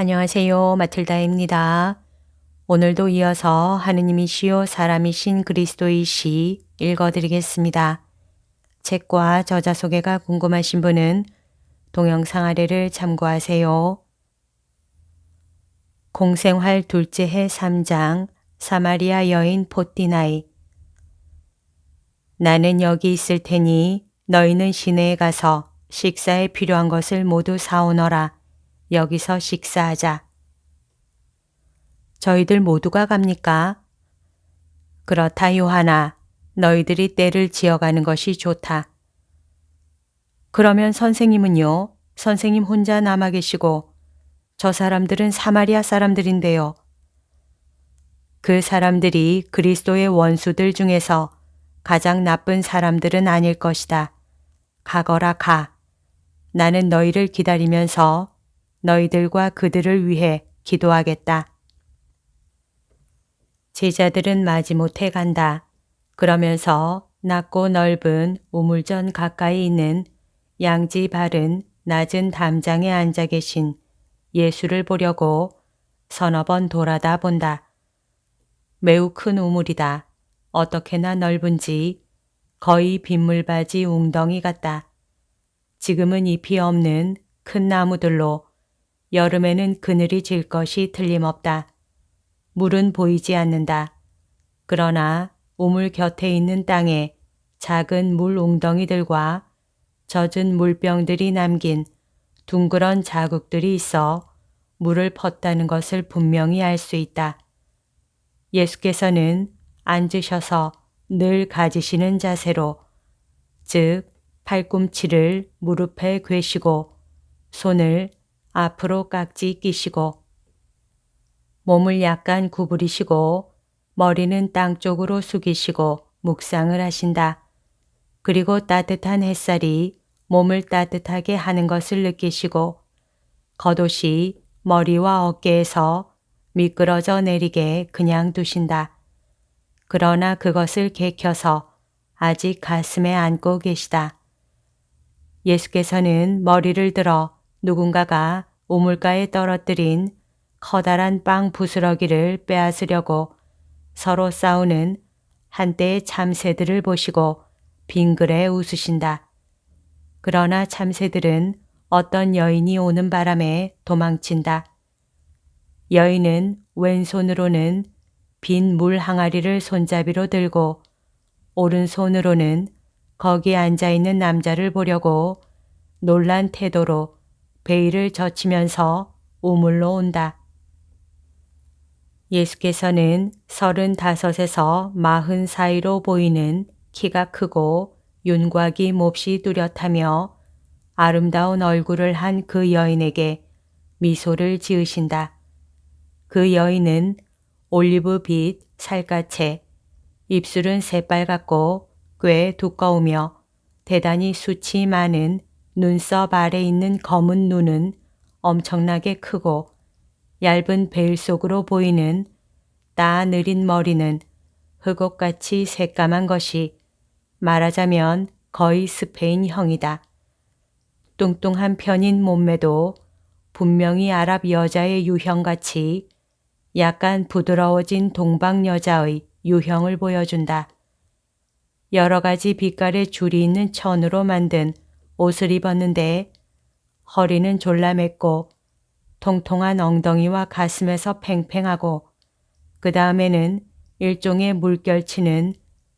안녕하세요. 마틀다입니다. 오늘도 이어서 하느님이시요 사람이신 그리스도이시 읽어드리겠습니다. 책과 저자 소개가 궁금하신 분은 동영상 아래를 참고하세요. 공생활 둘째 해 3장 사마리아 여인 포띠나이 나는 여기 있을 테니 너희는 시내에 가서 식사에 필요한 것을 모두 사오너라. 여기서 식사하자. 저희들 모두가 갑니까? 그렇다, 요하나. 너희들이 때를 지어가는 것이 좋다. 그러면 선생님은요? 선생님 혼자 남아 계시고, 저 사람들은 사마리아 사람들인데요. 그 사람들이 그리스도의 원수들 중에서 가장 나쁜 사람들은 아닐 것이다. 가거라 가. 나는 너희를 기다리면서 너희들과 그들을 위해 기도하겠다. 제자들은 마지못해 간다. 그러면서 낮고 넓은 우물전 가까이 있는 양지 바른 낮은 담장에 앉아 계신 예수를 보려고 서너 번 돌아다 본다. 매우 큰 우물이다. 어떻게나 넓은지 거의 빗물바지 웅덩이 같다. 지금은 잎이 없는 큰 나무들로 여름에는 그늘이 질 것이 틀림없다. 물은 보이지 않는다. 그러나 우물 곁에 있는 땅에 작은 물 웅덩이들과 젖은 물병들이 남긴 둥그런 자국들이 있어 물을 펐다는 것을 분명히 알 수 있다. 예수께서는 앉으셔서 늘 가지시는 자세로, 즉, 팔꿈치를 무릎에 괴시고 손을 앞으로 깍지 끼시고 몸을 약간 구부리시고 머리는 땅 쪽으로 숙이시고 묵상을 하신다. 그리고 따뜻한 햇살이 몸을 따뜻하게 하는 것을 느끼시고 겉옷이 머리와 어깨에서 미끄러져 내리게 그냥 두신다. 그러나 그것을 개켜서 아직 가슴에 안고 계시다. 예수께서는 머리를 들어 누군가가 우물가에 떨어뜨린 커다란 빵 부스러기를 빼앗으려고 서로 싸우는 한때의 참새들을 보시고 빙그레 웃으신다. 그러나 참새들은 어떤 여인이 오는 바람에 도망친다. 여인은 왼손으로는 빈 물 항아리를 손잡이로 들고 오른손으로는 거기 앉아 있는 남자를 보려고 놀란 태도로 베일을 젖히면서 우물로 온다. 예수께서는 서른 다섯에서 마흔 사이로 보이는 키가 크고 윤곽이 몹시 뚜렷하며 아름다운 얼굴을 한 그 여인에게 미소를 지으신다. 그 여인은 올리브빛 살갗에 입술은 새빨갛고 꽤 두꺼우며 대단히 수치 많은 눈썹 아래 있는 검은 눈은 엄청나게 크고 얇은 베일 속으로 보이는 따 느린 머리는 흑옥같이 새까만 것이 말하자면 거의 스페인형이다. 뚱뚱한 편인 몸매도 분명히 아랍 여자의 유형같이 약간 부드러워진 동방 여자의 유형을 보여준다. 여러 가지 빛깔의 줄이 있는 천으로 만든 옷을 입었는데 허리는 졸라맸고 통통한 엉덩이와 가슴에서 팽팽하고 그 다음에는 일종의 물결치는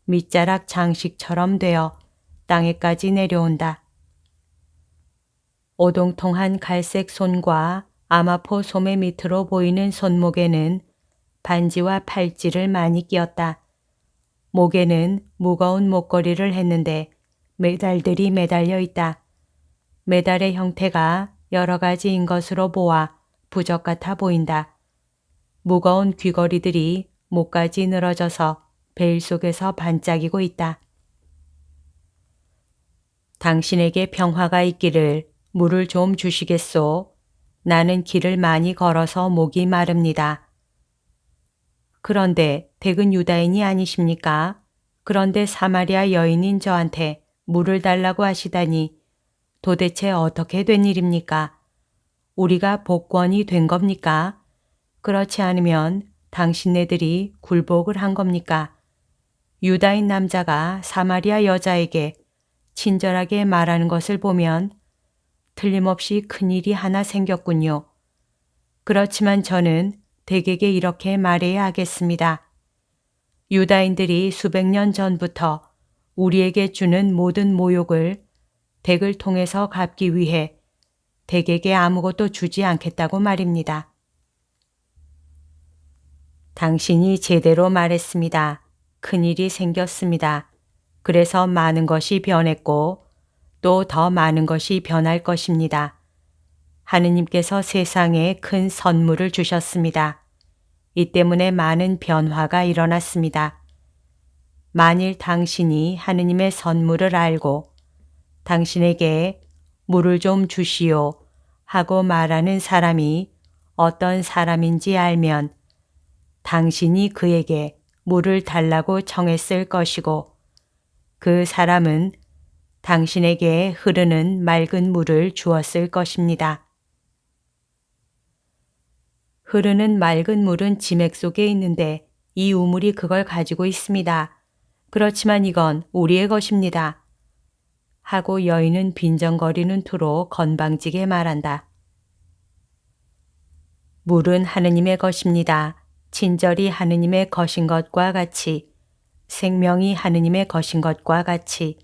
밑자락 장식처럼 되어 땅에까지 내려온다. 오동통한 갈색 손과 아마포 소매 밑으로 보이는 손목에는 반지와 팔찌를 많이 끼었다. 목에는 무거운 목걸이를 했는데 메달들이 매달려 있다. 메달의 형태가 여러 가지인 것으로 보아 부적 같아 보인다. 무거운 귀걸이들이 목까지 늘어져서 베일 속에서 반짝이고 있다. 당신에게 평화가 있기를 물을 좀 주시겠소? 나는 길을 많이 걸어서 목이 마릅니다. 그런데 댁은 유다인이 아니십니까? 그런데 사마리아 여인인 저한테 물을 달라고 하시다니 도대체 어떻게 된 일입니까? 우리가 복권이 된 겁니까? 그렇지 않으면 당신네들이 굴복을 한 겁니까? 유다인 남자가 사마리아 여자에게 친절하게 말하는 것을 보면 틀림없이 큰일이 하나 생겼군요. 그렇지만 저는 대개에게 이렇게 말해야 하겠습니다. 유다인들이 수백 년 전부터 우리에게 주는 모든 모욕을 댁을 통해서 갚기 위해 댁에게 아무것도 주지 않겠다고 말입니다. 당신이 제대로 말했습니다. 큰일이 생겼습니다. 그래서 많은 것이 변했고 또 더 많은 것이 변할 것입니다. 하느님께서 세상에 큰 선물을 주셨습니다. 이 때문에 많은 변화가 일어났습니다. 만일 당신이 하느님의 선물을 알고 당신에게 물을 좀 주시오 하고 말하는 사람이 어떤 사람인지 알면 당신이 그에게 물을 달라고 청했을 것이고 그 사람은 당신에게 흐르는 맑은 물을 주었을 것입니다. 흐르는 맑은 물은 지맥 속에 있는데 이 우물이 그걸 가지고 있습니다. 그렇지만 이건 우리의 것입니다. 하고 여인은 빈정거리는 투로 건방지게 말한다. 물은 하느님의 것입니다. 친절이 하느님의 것인 것과 같이 생명이 하느님의 것인 것과 같이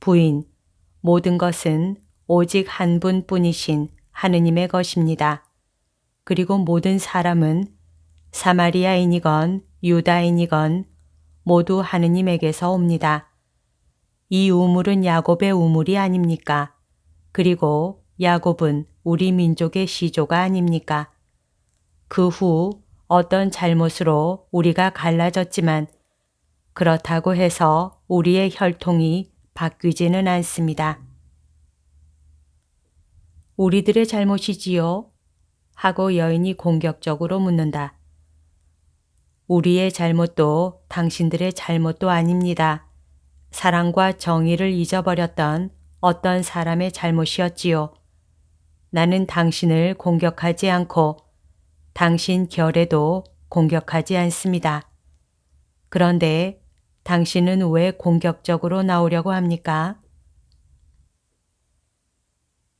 부인 모든 것은 오직 한 분뿐이신 하느님의 것입니다. 그리고 모든 사람은 사마리아인이건 유다인이건 모두 하느님에게서 옵니다. 이 우물은 야곱의 우물이 아닙니까? 그리고 야곱은 우리 민족의 시조가 아닙니까? 그 후 어떤 잘못으로 우리가 갈라졌지만 그렇다고 해서 우리의 혈통이 바뀌지는 않습니다. 우리들의 잘못이지요? 하고 여인이 공격적으로 묻는다. 우리의 잘못도 당신들의 잘못도 아닙니다. 사랑과 정의를 잊어버렸던 어떤 사람의 잘못이었지요. 나는 당신을 공격하지 않고 당신 결에도 공격하지 않습니다. 그런데 당신은 왜 공격적으로 나오려고 합니까?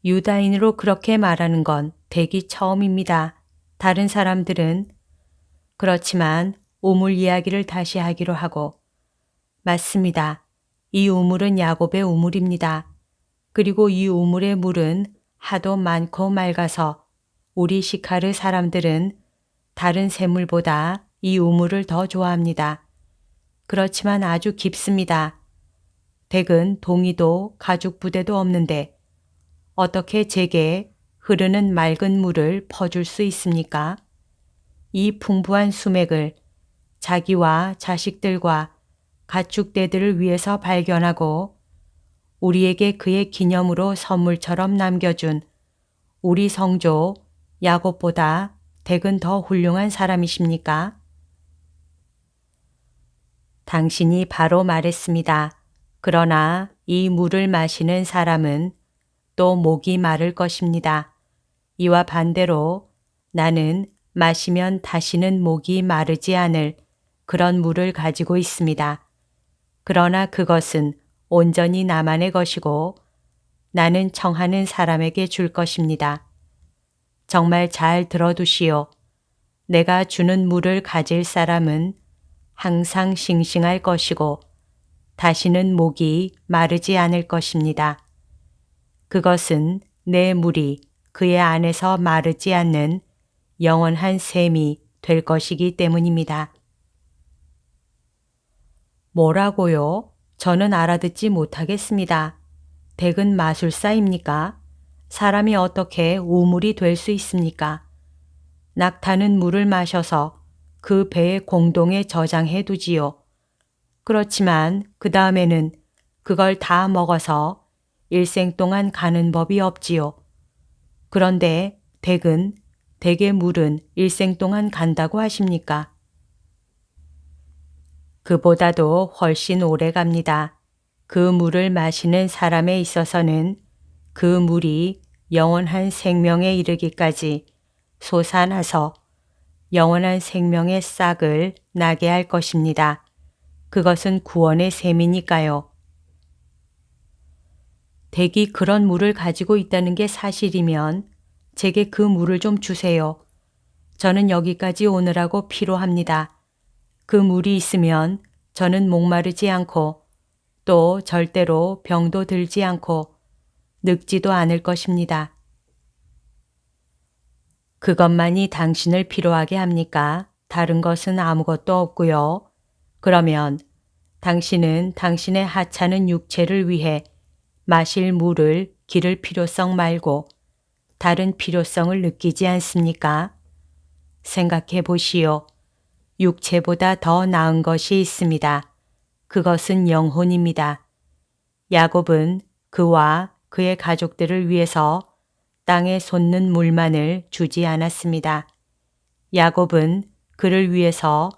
유다인으로 그렇게 말하는 건 대기 처음입니다. 다른 사람들은 그렇지만 우물 이야기를 다시 하기로 하고 맞습니다. 이 우물은 야곱의 우물입니다. 그리고 이 우물의 물은 하도 많고 맑아서 우리 시카르 사람들은 다른 샘물보다 이 우물을 더 좋아합니다. 그렇지만 아주 깊습니다. 댁은 동이도 가죽 부대도 없는데 어떻게 제게 흐르는 맑은 물을 퍼줄 수 있습니까? 이 풍부한 수맥을 자기와 자식들과 가축대들을 위해서 발견하고 우리에게 그의 기념으로 선물처럼 남겨준 우리 성조 야곱보다 댁은 더 훌륭한 사람이십니까? 당신이 바로 말했습니다. 그러나 이 물을 마시는 사람은 또 목이 마를 것입니다. 이와 반대로 나는 마시면 다시는 목이 마르지 않을 그런 물을 가지고 있습니다. 그러나 그것은 온전히 나만의 것이고 나는 청하는 사람에게 줄 것입니다. 정말 잘 들어두시오. 내가 주는 물을 가질 사람은 항상 싱싱할 것이고 다시는 목이 마르지 않을 것입니다. 그것은 내 물이 그의 안에서 마르지 않는 영원한 셈이 될 것이기 때문입니다. 뭐라고요? 저는 알아듣지 못하겠습니다. 댁은 마술사입니까? 사람이 어떻게 우물이 될 수 있습니까? 낙타는 물을 마셔서 그 배에 공동에 저장해 두지요. 그렇지만 그 다음에는 그걸 다 먹어서 일생 동안 가는 법이 없지요. 그런데 댁은 댁의 물은 일생 동안 간다고 하십니까? 그보다도 훨씬 오래 갑니다. 그 물을 마시는 사람에 있어서는 그 물이 영원한 생명에 이르기까지 솟아나서 영원한 생명의 싹을 나게 할 것입니다. 그것은 구원의 셈이니까요. 댁이 그런 물을 가지고 있다는 게 사실이면 제게 그 물을 좀 주세요. 저는 여기까지 오느라고 피로합니다. 그 물이 있으면 저는 목마르지 않고 또 절대로 병도 들지 않고 늙지도 않을 것입니다. 그것만이 당신을 피로하게 합니까? 다른 것은 아무것도 없고요. 그러면 당신은 당신의 하찮은 육체를 위해 마실 물을 기를 필요성 말고 다른 필요성을 느끼지 않습니까? 생각해 보시오. 육체보다 더 나은 것이 있습니다. 그것은 영혼입니다. 야곱은 그와 그의 가족들을 위해서 땅에 솟는 물만을 주지 않았습니다. 야곱은 그를 위해서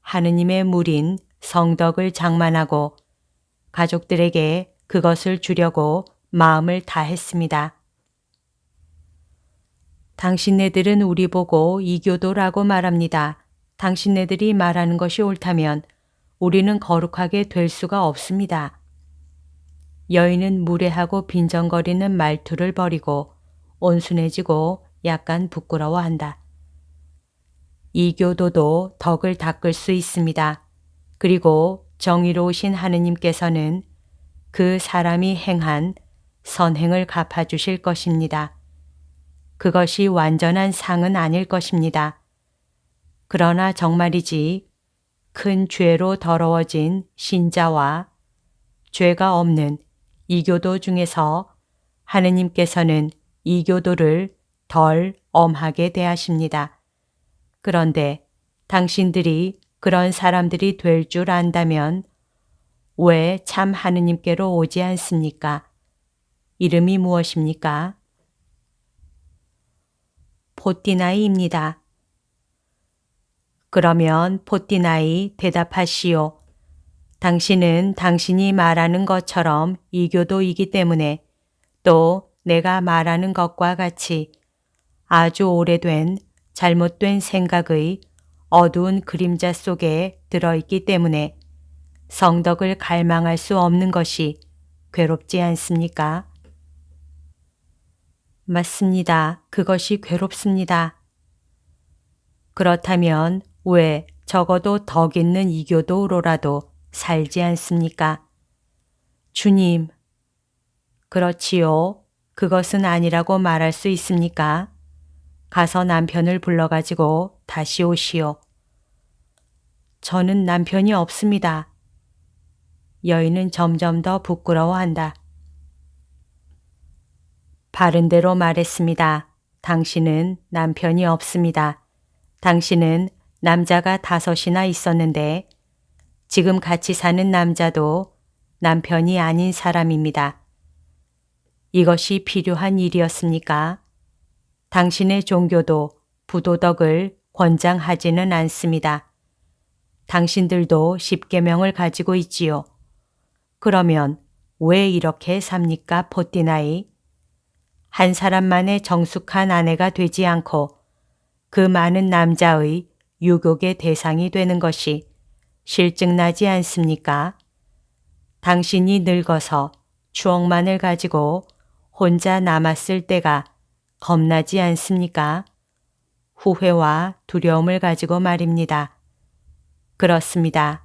하느님의 물인 성덕을 장만하고 가족들에게 그것을 주려고 마음을 다했습니다. 당신네들은 우리 보고 이교도라고 말합니다. 당신네들이 말하는 것이 옳다면 우리는 거룩하게 될 수가 없습니다. 여인은 무례하고 빈정거리는 말투를 버리고 온순해지고 약간 부끄러워한다. 이교도도 덕을 닦을 수 있습니다. 그리고 정의로우신 하느님께서는 그 사람이 행한 선행을 갚아주실 것입니다. 그것이 완전한 상은 아닐 것입니다. 그러나 정말이지 큰 죄로 더러워진 신자와 죄가 없는 이교도 중에서 하느님께서는 이교도를 덜 엄하게 대하십니다. 그런데 당신들이 그런 사람들이 될 줄 안다면 왜 참 하느님께로 오지 않습니까? 이름이 무엇입니까? 포띠나이입니다. 그러면 포띠나이 대답하시오. 당신은 당신이 말하는 것처럼 이교도이기 때문에 또 내가 말하는 것과 같이 아주 오래된 잘못된 생각의 어두운 그림자 속에 들어있기 때문에 성덕을 갈망할 수 없는 것이 괴롭지 않습니까? 맞습니다. 그것이 괴롭습니다. 그렇다면 왜 적어도 덕 있는 이교도로라도 살지 않습니까? 주님, 그렇지요. 그것은 아니라고 말할 수 있습니까? 가서 남편을 불러가지고 다시 오시오. 저는 남편이 없습니다. 여인은 점점 더 부끄러워한다. 바른 대로 말했습니다. 당신은 남편이 없습니다. 당신은 남자가 다섯이나 있었는데 지금 같이 사는 남자도 남편이 아닌 사람입니다. 이것이 필요한 일이었습니까? 당신의 종교도 부도덕을 권장하지는 않습니다. 당신들도 십계명을 가지고 있지요. 그러면 왜 이렇게 삽니까, 포띠나이? 한 사람만의 정숙한 아내가 되지 않고 그 많은 남자의 유혹의 대상이 되는 것이 실증나지 않습니까? 당신이 늙어서 추억만을 가지고 혼자 남았을 때가 겁나지 않습니까? 후회와 두려움을 가지고 말입니다. 그렇습니다.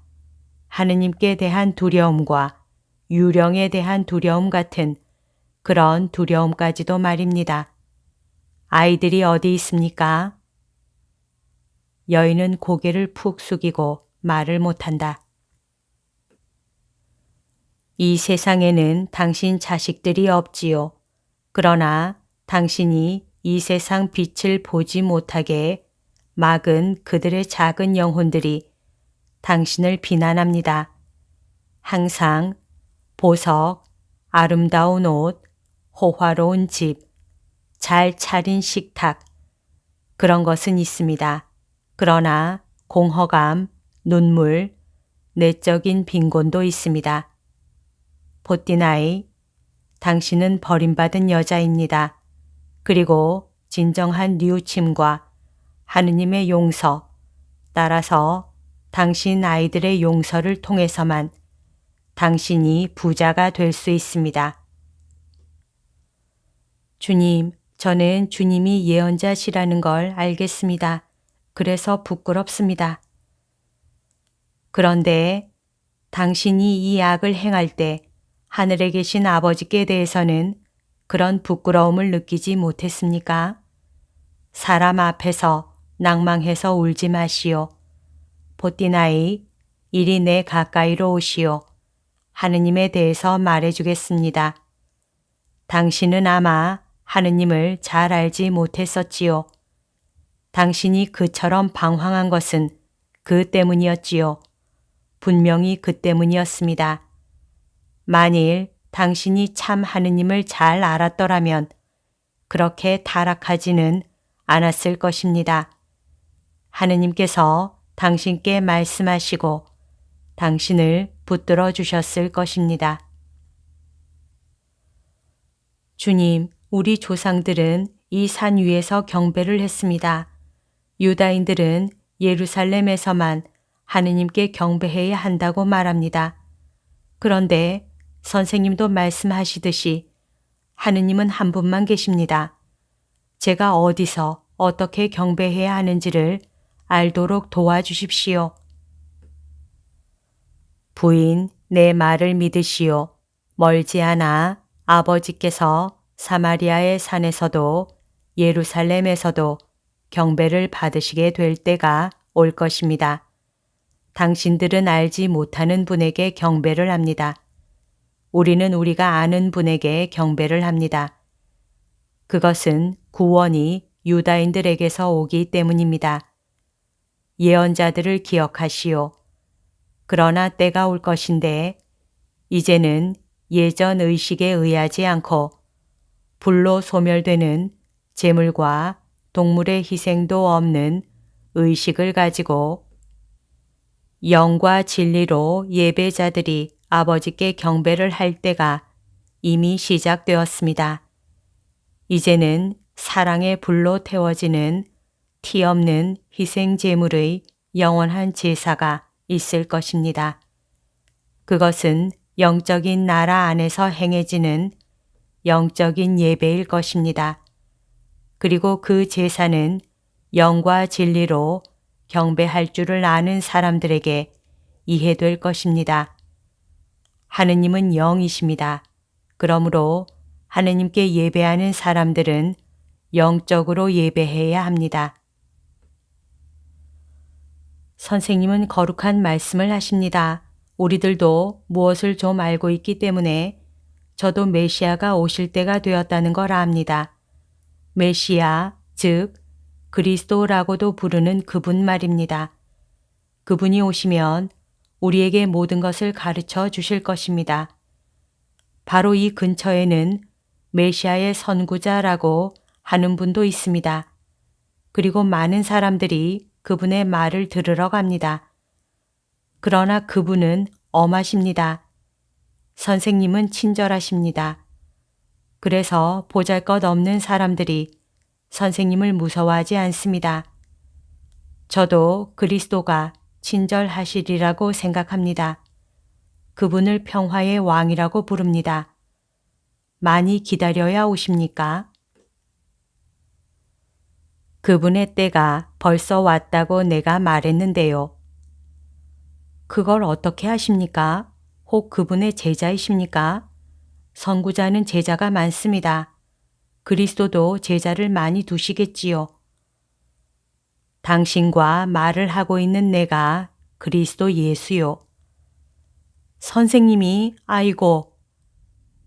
하느님께 대한 두려움과 유령에 대한 두려움 같은 그런 두려움까지도 말입니다. 아이들이 어디 있습니까? 여인은 고개를 푹 숙이고 말을 못한다. 이 세상에는 당신 자식들이 없지요. 그러나 당신이 이 세상 빛을 보지 못하게 막은 그들의 작은 영혼들이 당신을 비난합니다. 항상 보석, 아름다운 옷, 호화로운 집, 잘 차린 식탁, 그런 것은 있습니다. 그러나 공허감, 눈물, 내적인 빈곤도 있습니다. 보띠나이, 당신은 버림받은 여자입니다. 그리고 진정한 뉘우침과 하느님의 용서, 따라서 당신 아이들의 용서를 통해서만 당신이 부자가 될 수 있습니다. 주님, 저는 주님이 예언자시라는 걸 알겠습니다. 그래서 부끄럽습니다. 그런데 당신이 이 악을 행할 때 하늘에 계신 아버지께 대해서는 그런 부끄러움을 느끼지 못했습니까? 사람 앞에서 낭망해서 울지 마시오. 보띠나이, 이리 내 가까이로 오시오. 하느님에 대해서 말해주겠습니다. 당신은 아마 하느님을 잘 알지 못했었지요. 당신이 그처럼 방황한 것은 그 때문이었지요. 분명히 그 때문이었습니다. 만일 당신이 참 하느님을 잘 알았더라면 그렇게 타락하지는 않았을 것입니다. 하느님께서 당신께 말씀하시고 당신을 붙들어 주셨을 것입니다. 주님, 우리 조상들은 이 산 위에서 경배를 했습니다. 유다인들은 예루살렘에서만 하느님께 경배해야 한다고 말합니다. 그런데 선생님도 말씀하시듯이 하느님은 한 분만 계십니다. 제가 어디서 어떻게 경배해야 하는지를 알도록 도와주십시오. 부인, 내 말을 믿으시오. 멀지 않아 아버지께서 사마리아의 산에서도 예루살렘에서도 경배를 받으시게 될 때가 올 것입니다. 당신들은 알지 못하는 분에게 경배를 합니다. 우리는 우리가 아는 분에게 경배를 합니다. 그것은 구원이 유다인들에게서 오기 때문입니다. 예언자들을 기억하시오. 그러나 때가 올 것인데 이제는 예전 의식에 의하지 않고 불로 소멸되는 재물과 동물의 희생도 없는 의식을 가지고 영과 진리로 예배자들이 아버지께 경배를 할 때가 이미 시작되었습니다. 이제는 사랑의 불로 태워지는 티 없는 희생 제물의 영원한 제사가 있을 것입니다. 그것은 영적인 나라 안에서 행해지는 영적인 예배일 것입니다. 그리고 그 제사는 영과 진리로 경배할 줄을 아는 사람들에게 이해될 것입니다. 하느님은 영이십니다. 그러므로 하느님께 예배하는 사람들은 영적으로 예배해야 합니다. 선생님은 거룩한 말씀을 하십니다. 우리들도 무엇을 좀 알고 있기 때문에 저도 메시아가 오실 때가 되었다는 걸 압니다. 메시아, 즉 그리스도라고도 부르는 그분 말입니다. 그분이 오시면 우리에게 모든 것을 가르쳐 주실 것입니다. 바로 이 근처에는 메시아의 선구자라고 하는 분도 있습니다. 그리고 많은 사람들이 그분의 말을 들으러 갑니다. 그러나 그분은 엄하십니다. 선생님은 친절하십니다. 그래서 보잘 것 없는 사람들이 선생님을 무서워하지 않습니다. 저도 그리스도가 친절하시리라고 생각합니다. 그분을 평화의 왕이라고 부릅니다. 많이 기다려야 오십니까? 그분의 때가 벌써 왔다고 내가 말했는데요. 그걸 어떻게 하십니까? 혹 그분의 제자이십니까? 선구자는 제자가 많습니다. 그리스도도 제자를 많이 두시겠지요. 당신과 말을 하고 있는 내가 그리스도 예수요. 선생님이 아이고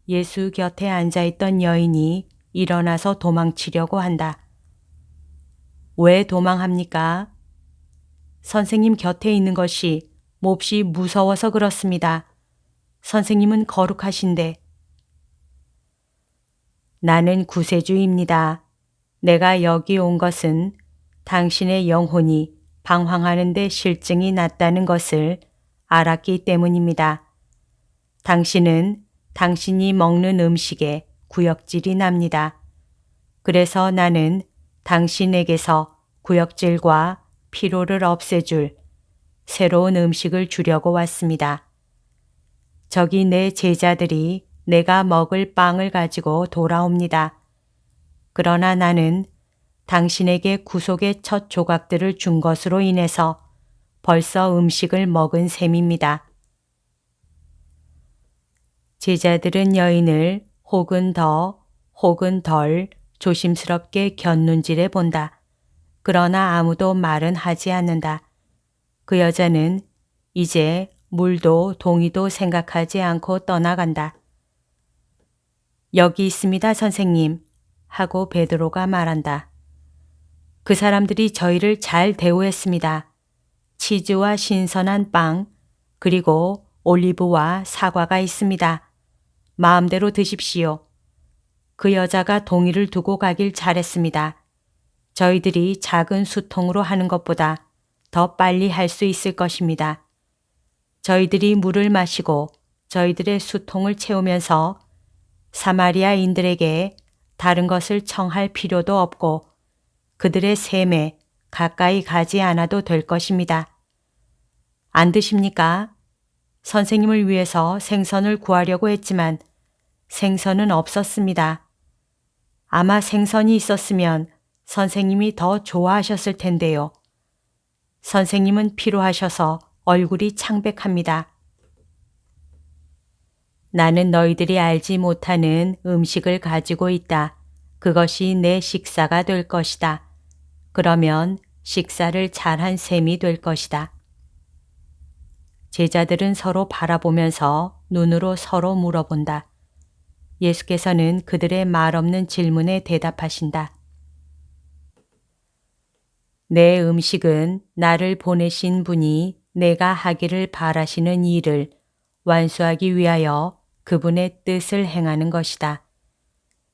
예수 곁에 앉아 있던 여인이 일어나서 도망치려고 한다. 왜 도망합니까? 선생님 곁에 있는 것이 몹시 무서워서 그렇습니다. 선생님은 거룩하신데. 나는 구세주입니다. 내가 여기 온 것은 당신의 영혼이 방황하는데 실증이 났다는 것을 알았기 때문입니다. 당신은 당신이 먹는 음식에 구역질이 납니다. 그래서 나는 당신에게서 구역질과 피로를 없애줄 새로운 음식을 주려고 왔습니다. 저기 내 제자들이 내가 먹을 빵을 가지고 돌아옵니다. 그러나 나는 당신에게 구속의 첫 조각들을 준 것으로 인해서 벌써 음식을 먹은 셈입니다. 제자들은 여인을 혹은 더 혹은 덜 조심스럽게 곁눈질해 본다. 그러나 아무도 말은 하지 않는다. 그 여자는 이제 물도 동이도 생각하지 않고 떠나간다. 여기 있습니다, 선생님. 하고 베드로가 말한다. 그 사람들이 저희를 잘 대우했습니다. 치즈와 신선한 빵, 그리고 올리브와 사과가 있습니다. 마음대로 드십시오. 그 여자가 동이를 두고 가길 잘했습니다. 저희들이 작은 수통으로 하는 것보다 더 빨리 할 수 있을 것입니다. 저희들이 물을 마시고 저희들의 수통을 채우면서 사마리아인들에게 다른 것을 청할 필요도 없고 그들의 셈에 가까이 가지 않아도 될 것입니다. 안 드십니까? 선생님을 위해서 생선을 구하려고 했지만 생선은 없었습니다. 아마 생선이 있었으면 선생님이 더 좋아하셨을 텐데요. 선생님은 피로하셔서 얼굴이 창백합니다. 나는 너희들이 알지 못하는 음식을 가지고 있다. 그것이 내 식사가 될 것이다. 그러면 식사를 잘한 셈이 될 것이다. 제자들은 서로 바라보면서 눈으로 서로 물어본다. 예수께서는 그들의 말 없는 질문에 대답하신다. 내 음식은 나를 보내신 분이 내가 하기를 바라시는 일을 완수하기 위하여 그분의 뜻을 행하는 것이다.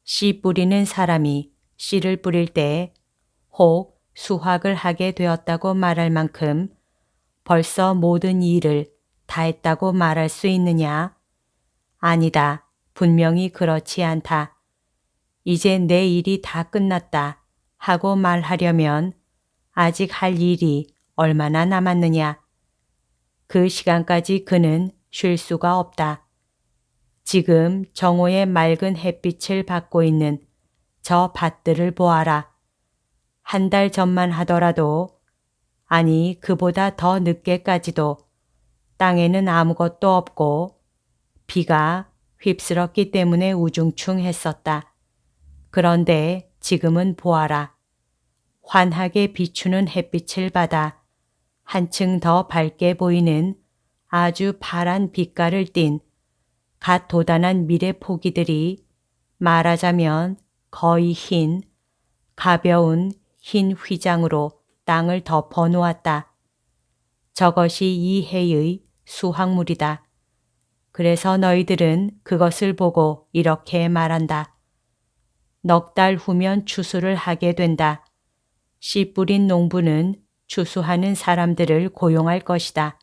씨 뿌리는 사람이 씨를 뿌릴 때혹 수확을 하게 되었다고 말할 만큼 벌써 모든 일을 다 했다고 말할 수 있느냐? 아니다. 분명히 그렇지 않다. 이제 내 일이 다 끝났다 하고 말하려면 아직 할 일이 얼마나 남았느냐. 그 시간까지 그는 쉴 수가 없다. 지금 정오의 맑은 햇빛을 받고 있는 저 밭들을 보아라. 한 달 전만 하더라도, 아니, 그보다 더 늦게까지도 땅에는 아무것도 없고 비가 휩쓸었기 때문에 우중충했었다. 그런데 지금은 보아라. 환하게 비추는 햇빛을 받아 한층 더 밝게 보이는 아주 파란 빛깔을 띤 갓 도단한 미래 포기들이 말하자면 거의 흰, 가벼운 흰 휘장으로 땅을 덮어 놓았다. 저것이 이 해의 수확물이다. 그래서 너희들은 그것을 보고 이렇게 말한다. 넉 달 후면 추수를 하게 된다. 씨 뿌린 농부는 추수하는 사람들을 고용할 것이다.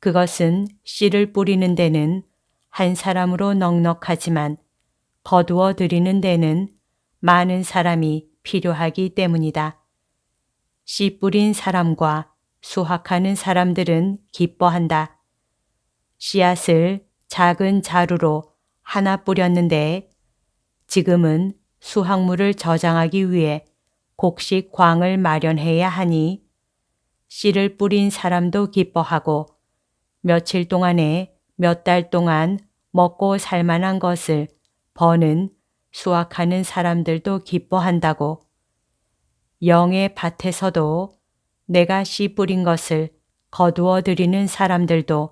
그것은 씨를 뿌리는 데는 한 사람으로 넉넉하지만 거두어 들이는 데는 많은 사람이 필요하기 때문이다. 씨 뿌린 사람과 수확하는 사람들은 기뻐한다. 씨앗을 작은 자루로 하나 뿌렸는데 지금은 수확물을 저장하기 위해 곡식 광을 마련해야 하니 씨를 뿌린 사람도 기뻐하고 며칠 동안에 몇 달 동안 먹고 살만한 것을 버는 수확하는 사람들도 기뻐한다고. 영의 밭에서도 내가 씨 뿌린 것을 거두어 들이는 사람들도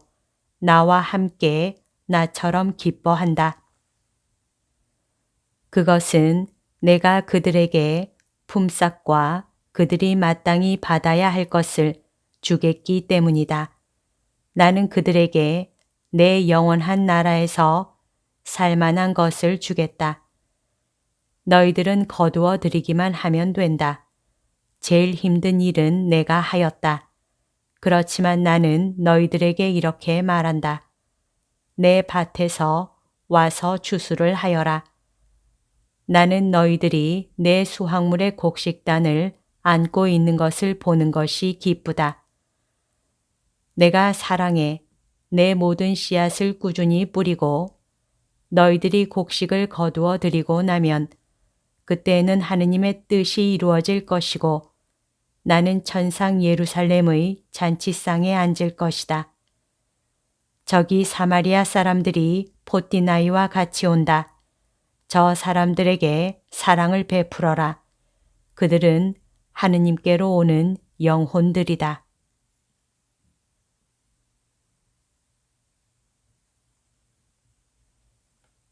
나와 함께 나처럼 기뻐한다. 그것은 내가 그들에게 품삯과 그들이 마땅히 받아야 할 것을 주겠기 때문이다. 나는 그들에게 내 영원한 나라에서 살만한 것을 주겠다. 너희들은 거두어 드리기만 하면 된다. 제일 힘든 일은 내가 하였다. 그렇지만 나는 너희들에게 이렇게 말한다. 내 밭에서 와서 추수를 하여라. 나는 너희들이 내 수확물의 곡식단을 안고 있는 것을 보는 것이 기쁘다. 내가 사랑해 내 모든 씨앗을 꾸준히 뿌리고 너희들이 곡식을 거두어 드리고 나면 그때에는 하느님의 뜻이 이루어질 것이고 나는 천상 예루살렘의 잔치상에 앉을 것이다. 저기 사마리아 사람들이 포띠나이와 같이 온다. 저 사람들에게 사랑을 베풀어라. 그들은 하느님께로 오는 영혼들이다.